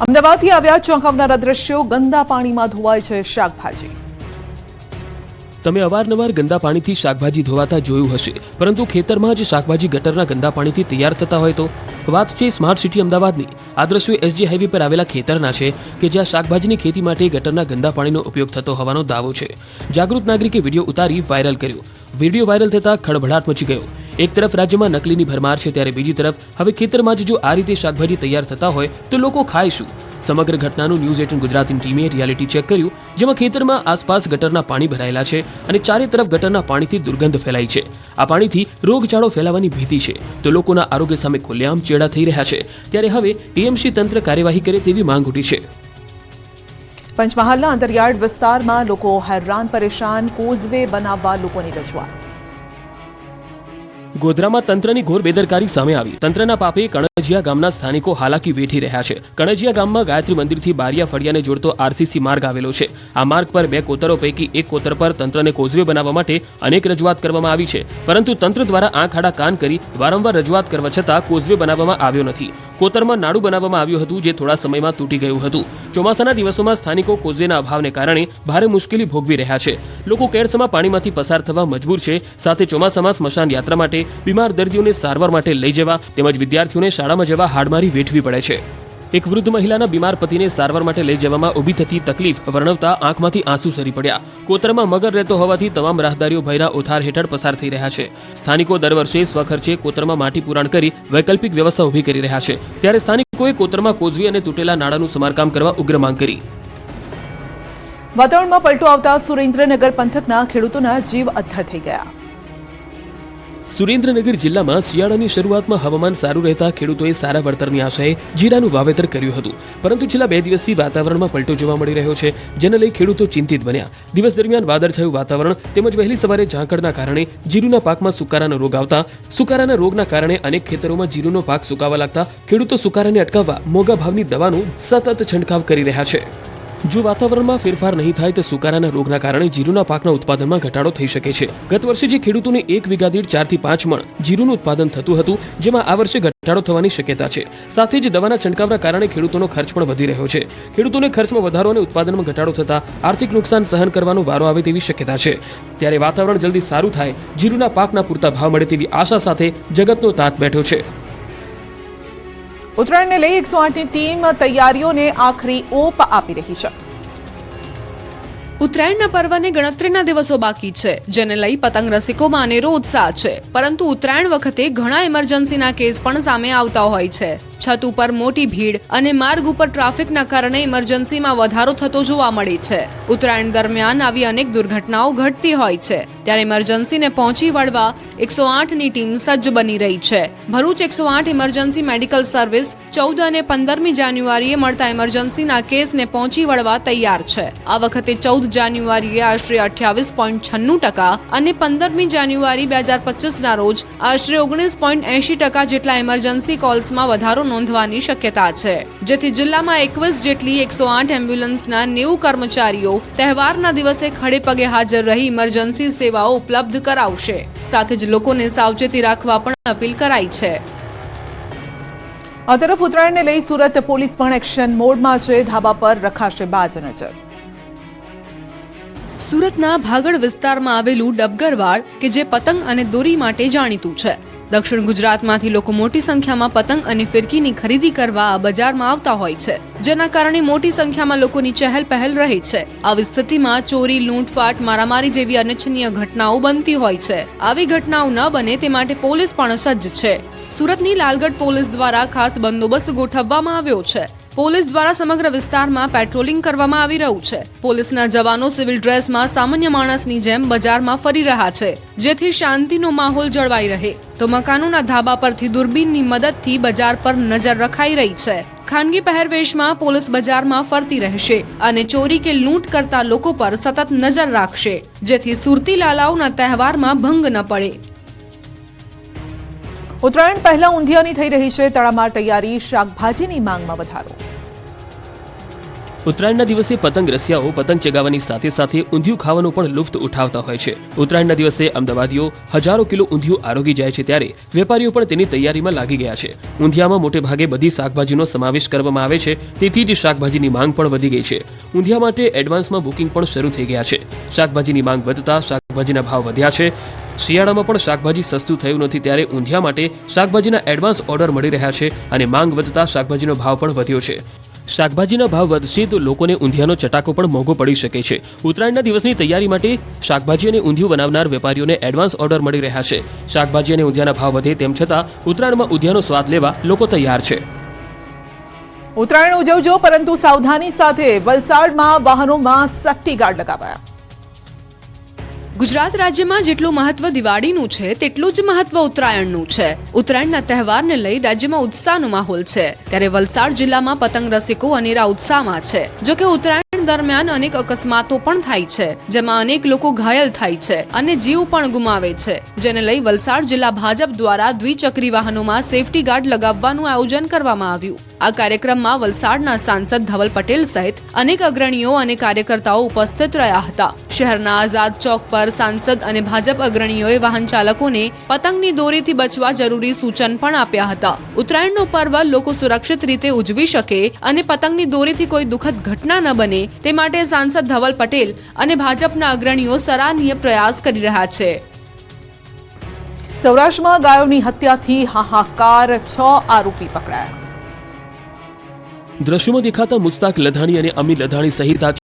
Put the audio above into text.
અમદાવાદથી આવ્યા ચોંકાવનારા દ્રશ્યો ગંદા પાણીમાં ધોવાય છે શાકભાજી. તમે અવારનવાર ગંદા પાણીથી શાકભાજી ધોવાતા જોયું હશે. પરંતુ ખેતરમાં જ શાકભાજી ગટરના ગંદા પાણીથી તૈયાર થતા હોય તો? વાત છે સ્માર્ટ સિટી અમદાવાદની. આ દ્રશ્યો એસજી હાઈવે પર આવેલા ખેતરના છે કે જ્યાં શાકભાજીની ખેતી માટે ગટરના ગંદા પાણીનો ઉપયોગ થતો હોવાનો દાવો છે. જાગૃત નાગરિકે વીડિયો ઉતારી વાયરલ કર્યો. વીડિયો વાયરલ થતાં ખળભળાટ મચી ગયો. એક તરફ રાજ્યમાં નકલીની ભરમાર છે, ત્યારે બીજી તરફ હવે ખેતરમાં જ જો આ રીતે શાકભાજી તૈયાર થતા હોય તો લોકો ખાય શું? સમગ્ર ઘટનાનું ન્યૂઝ એટીન ગુજરાતની ટીમે રિયાલિટી ચેક કર્યું, જેમાં ખેતરમાં આસપાસ ગટરના પાણી ભરાયેલા છે અને ચારે તરફ ગટરના પાણીથી દુર્ગંધ ફેલાઈ છે. આ પાણીથી રોગચાળો ફેલાવાની ભીતિ છે. તો લોકોના આરોગ્ય સામે ખુલ્લેઆમ ચેડા થઈ રહ્યા છે. ત્યારે હવે ટીએમસી તંત્ર કાર્યવાહી કરે તેવી માંગ ઉઠી છે. પંચમહાલના અંતરિયાળ વિસ્તારમાં લોકો હેરાન, પરેશાન, કોઝવે બનાવવા લોકોની રજૂઆત. ગોધરામાં તંત્રની ઘોર બેદરકારી સામે આવી. તંત્રના પાપે કણજિયા ગામના સ્થાનિકો હાલાકી વેઠી રહ્યા છે. કણજિયા ગામમાં ગાયત્રી મંદિરથી બારિયા ફળિયાને જોડતો આરસીસી માર્ગ આવેલો છે. આ માર્ગ પર બે કોતરો પૈકી એક કોતર પર તંત્રને કોઝવે બનાવવા માટે અનેક રજૂઆત કરવામાં આવી છે. પરંતુ તંત્ર દ્વારા આંખ આડા કાન કરી વારંવાર રજૂઆત કરવા છતાં કોઝવે બનાવવામાં આવ્યો નથી. કોતરમાં નાડું બનાવવામાં આવ્યું હતું જે થોડા સમયમાં તૂટી ગયું હતું. ચોમાસાના દિવસોમાં સ્થાનિકો કોઝવેના અભાવને કારણે ભારે મુશ્કેલી ભોગવી રહ્યા છે. લોકો કેડસમાં પાણીમાંથી પસાર થવા મજબૂર છે. સાથે ચોમાસામાં સ્મશાન યાત્રા માટે બીમાર દર્દીઓને સારવાર માટે લઈ જવા તેમજ વિદ્યાર્થીઓને શાળામાં જવા હાડમારી વેઠવી પડે છે. એક વૃદ્ધ મહિલાના બીમાર પતિને સારવાર માટે લઈ જવામાં ઊભી થતી તકલીફ વર્ણવતા આંખમાંથી આંસુ સરી પડ્યા. કોતરમાં મગર રહેતો હોવાથી તમામ રાહદારીઓ ભયના ઓથાર હેઠળ પસાર થઈ રહ્યા છે. સ્થાનિકો દર વર્ષે સ્વખર્ચે કોતરમાં માટી પુરાણ કરી વૈકલ્પિક વ્યવસ્થા ઊભી કરી રહ્યા છે. ત્યારે સ્થાનિકોએ કોતરમાં કોઝવી અને તૂટેલા નાળાનું સમારકામ કરવા ઉગ્ર માંગ કરી. વાતાવરણમાં પલટો આવતા સુરેન્દ્રનગર પંથકના ખેડૂતોના જીવ અદ્ધર થઈ ગયા. સુરેન્દ્રનગર જિલ્લામાં શિયાળાની શરૂઆતમાં હવામાન સારું રહેતા ખેડૂતોએ સારા વળતરની આશાએ જીરાનું વાવેતર કર્યું હતું. પરંતુ છેલ્લા બે દિવસથી વાતાવરણમાં પલટો જોવા મળી રહ્યો છે, જેને લઈ ખેડૂતો ચિંતિત બન્યા. દિવસ દરમિયાન વાદળછાયું વાતાવરણ તેમજ વહેલી સવારે ઝાંકળના કારણે જીરુના પાકમાં સુકારાનો રોગ આવતા, સુકારાના રોગના કારણે અનેક ખેતરોમાં જીરુનો પાક સુકાવા લાગતા ખેડૂતો સુકારાને અટકાવવા મોંઘા ભાવની દવાનું સતત છંટકાવ કરી રહ્યા છે. જો વાતાવરણમાં ફેરફાર નહીં થાય તો સુકારાના રોગના કારણે જીરુના પાકના ઉત્પાદનમાં ઘટાડો થઈ શકે છે. ગત વર્ષે જે ખેડૂતોને એક વીઘા દીઠ ચારથી પાંચ મણ જીરુનું ઉત્પાદન થતું હતું, જેમાં આ વર્ષે ઘટાડો થવાની શક્યતા છે. સાથે જ દવાના છંટકાવના કારણે ખેડૂતોનો ખર્ચ પણ વધી રહ્યો છે. ખેડૂતોને ખર્ચમાં વધારો અને ઉત્પાદનમાં ઘટાડો થતા આર્થિક નુકસાન સહન કરવાનો વારો આવે તેવી શક્યતા છે. ત્યારે વાતાવરણ જલ્દી સારું થાય, જીરુના પાકના પૂરતા ભાવ મળે તેવી આશા સાથે જગતનો તાત બેઠો છે. ઉત્તરાયણને લઈ એકસો આઠની ટીમ તૈયારીઓને આખરી ઓપ આપી રહી છે. ઉત્તરાયણના પર્વને ગણતરીના દિવસો બાકી છે, જેને લઈ પતંગ રસિકોમાં અનેરો ઉત્સાહ છે. પરંતુ ઉત્તરાયણ વખતે ઘણા ઇમરજન્સીના કેસ પણ સામે આવતા હોય છે. છત ઉપર મોટી ભીડ અને માર્ગ ઉપર ટ્રાફિકના કારણે ઇમરજન્સીમાં વધારો થતો જોવા મળે છે. ઉત્તરાયણ દરમિયાન આવી અનેક દુર્ઘટનાઓ ઘટતી હોય છે. ત્યારે ઇમરજન્સીને પહોંચી વળવા એકસો આઠની ટીમ સજ્જ બની રહી છે. ભરૂચ એકસો આઠ ઇમરજન્સી મેડિકલ સર્વિસ ચૌદ અને પંદરમી જાન્યુઆરીએ મળતા ઇમરજન્સીના કેસને પહોંચી વળવા તૈયાર છે. આ વખતે ચૌદ જાન્યુઆરીએ આશરે અઠ્યાવીસ પોઈન્ટ છન્નું ટકા અને પંદરમી જાન્યુઆરી બે હજાર પચીસના રોજ આશરે ઓગણીસ પોઈન્ટ એંશી ટકા જેટલા ઇમરજન્સી કોલ્સમાં વધારો નોંધવાની શક્યતા છે. જેથી જિલ્લામાં એકવીસ જેટલી એકસો આઠ એમ્બ્યુલન્સના નેવું કર્મચારીઓ તહેવારના દિવસે ખડે પગે હાજર રહી ઇમરજન્સી સેવાઓ ઉપલબ્ધ કરાવશે. સાથે જ લોકોને સાવચેતી રાખવા પણ અપીલ કરાઈ છે. આ તરફ ઉત્તરાયણને લઈ સુરત પોલીસ પણ એક્શન મોડમાં છે. ધાબા પર રખાશે બાજ નજર. સુરતના ભાગળ વિસ્તારમાં આવેલું ડબગરવાડ, કે જે પતંગ અને દોરી માટે જાણીતું છે. દક્ષિણ ગુજરાતમાંથી લોકો મોટી સંખ્યામાં પતંગ અને ફિરકીની ખરીદી કરવા આ બજારમાં આવતા હોય છે. જેના કારણે મોટી સંખ્યામાં લોકોની ચહેલ પહેલ રહે છે. આવી સ્થિતિમાં ચોરી, લૂંટફાટ, મારામારી જેવી અનિચ્છનીય ઘટનાઓ બનતી હોય છે. આવી ઘટનાઓ ન બને તે માટે પોલીસ પણ સજ્જ છે. સુરતની લાલગઢ પોલીસ દ્વારા ખાસ બંદોબસ્ત ગોઠવવામાં આવ્યો છે. પોલીસ દ્વારા સમગ્ર વિસ્તારમાં પેટ્રોલિંગ કરવામાં આવી રહ્યું છે. પોલીસના જવાનો સિવિલ ડ્રેસમાં સામાન્ય માણસની જેમ બજારમાં ફરી રહ્યા છે, જેથી શાંતિનો માહોલ જળવાઈ રહે. તો મકાનોના ધાબા પરથી દૂરબીનની મદદથી બજાર પર નજર રખાઈ રહી છે. ખાનગી પહેરવેશમાં પોલીસ બજારમાં ફરતી રહેશે અને ચોરી કે લૂંટ કરતા લોકો પર સતત નજર રાખશે, જેથી સુરતી લાલાઓના તહેવારમાં ભંગ ન પડે. ઉત્તરાયણ પહેલા ઊંધિયાની થઈ રહી છે તડામાર તૈયારી, શાકભાજીની માંગમાં વધારો. ઉત્તરાયણના દિવસે પતંગ રસિયાઓ પતંગ ચગાવવાની સાથે સાથે ઊંધિયું ખાવાનું પણ લુફ્ત ઉઠાવતા હોય છે. ઉત્તરાયણના દિવસે અમદાવાદીઓ હજારો કિલો ઊંધિયું આરોગી જાય છે ત્યારે વેપારીઓ પણ તેની તૈયારીમાં લાગી ગયા છે. ઊંધિયામાં મોટે ભાગે બધી શાકભાજીનો સમાવેશ કરવામાં આવે છે, તેથી જ શાકભાજીની માંગ પણ વધી ગઈ છે. ઊંધિયા માટે એડવાન્સમાં બુકિંગ પણ શરૂ થઈ ગયા છે. શાકભાજીની માંગ વધતા શાકભાજીના ભાવ વધ્યા છે. શિયાળામાં પણ શાકભાજી સસ્તું થયું નથી ત્યારે ઊંધિયા માટે શાકભાજીના એડવાન્સ ઓર્ડર મળી રહ્યા છે અને માંગ વધતા શાકભાજીનો ભાવ પણ વધ્યો છે. શાકભાજીના ભાવ વધશે તો લોકોને ઊંધિયાનો ચટાકો પણ મોંઘો પડી શકે છે. ઉત્તરાયણના દિવસની તૈયારી માટે શાકભાજી અને ઊંધિયું બનાવનાર વેપારીઓને એડવાન્સ ઓર્ડર મળી રહ્યા છે. શાકભાજી અને ઊંધિયાના ભાવ વધે તેમ છતાં ઉત્તરાયણમાં ઊંધિયાનો સ્વાદ લેવા લોકો તૈયાર છે. ઉત્તરાયણ ઉજવજો, પરંતુ સાવધાની સાથે વલસાડમાં વાહનોમાં સેફ્ટી ગાર્ડ લગાવાયા. ગુજરાત રાજ્યમાં જેટલું મહત્વ દિવાળીનું છે, તેટલું જ મહત્વ ઉત્તરાયણનું છે. ઉત્તરાયણના તહેવારને લઈ રાજ્યમાં ઉત્સાહનો માહોલ છે. ત્યારે વલસાડ જિલ્લામાં પતંગ રસિકો અનેરા ઉત્સાહમાં છે. જોકે ઉત્તરાયણ દરમિયાન અનેક અકસ્માતો પણ થાય છે, જેમાં અનેક લોકો ઘાયલ થાય છે અને જીવ પણ ગુમાવે છે. જેને લઈ વલસાડ જિલ્લા ભાજપ દ્વારા દ્વિચક્રી વાહનોમાં સેફટી ગાર્ડ લગાવવાનું આયોજન કરવામાં આવ્યું. આ કાર્યક્રમમાં વલસાડના સાંસદ ધવલ પટેલ સહિત અનેક અગ્રણીઓ અને કાર્યકર્તાઓ ઉપસ્થિત રહ્યા હતા. શહેરના આઝાદ ચોક પર સાંસદ અને ભાજપ અગ્રણીઓએ વાહન ચાલકોને પતંગની દોરીથી બચવા જરૂરી સૂચન પણ આપ્યા હતા. ઉત્તરાયણનો પર્વ લોકો સુરક્ષિત રીતે ઉજવી શકે અને પતંગની દોરીથી કોઈ દુઃખદ ઘટના ન બને તે માટે સાંસદ ધવલ પટેલ અને ભાજપના અગ્રણીઓ સરાહનીય પ્રયાસ કરી રહ્યા છે. સૌરાષ્ટ્રમાં ગાયોની હત્યાથી હાહાકાર, છ આરોપી પકડાયા. દ્રશ્યોમાં દેખાતા મુસ્તાક લધાણી અને અમી લધાણી સહિત આ